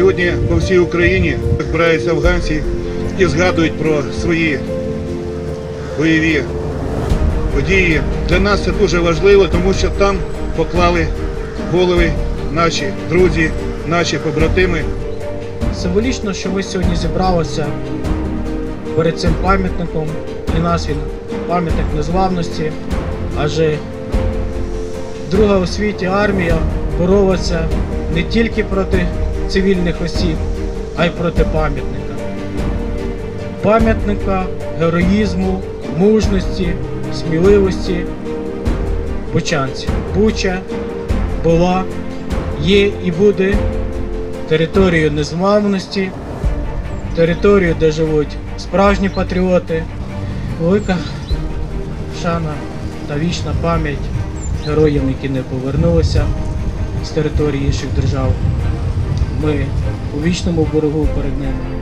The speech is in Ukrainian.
Сьогодні по всій Україні збираються афганці і згадують про свої бойові події. Для нас це дуже важливо, тому що там поклали голови наші друзі, наші побратими. Символічно, що ми сьогодні зібралися перед цим пам'ятником. Для нас він пам'ятник незламності, адже друга у світі армія боролася не тільки проти цивільних осіб, а й проти пам'ятника. Пам'ятника героїзму, мужності, сміливості бучанців. Буча була, є і буде територію незламності, територію, де живуть справжні патріоти, велика шана та вічна пам'ять героям, які не повернулися з території інших держав. Ми у вічному боргу перед ними.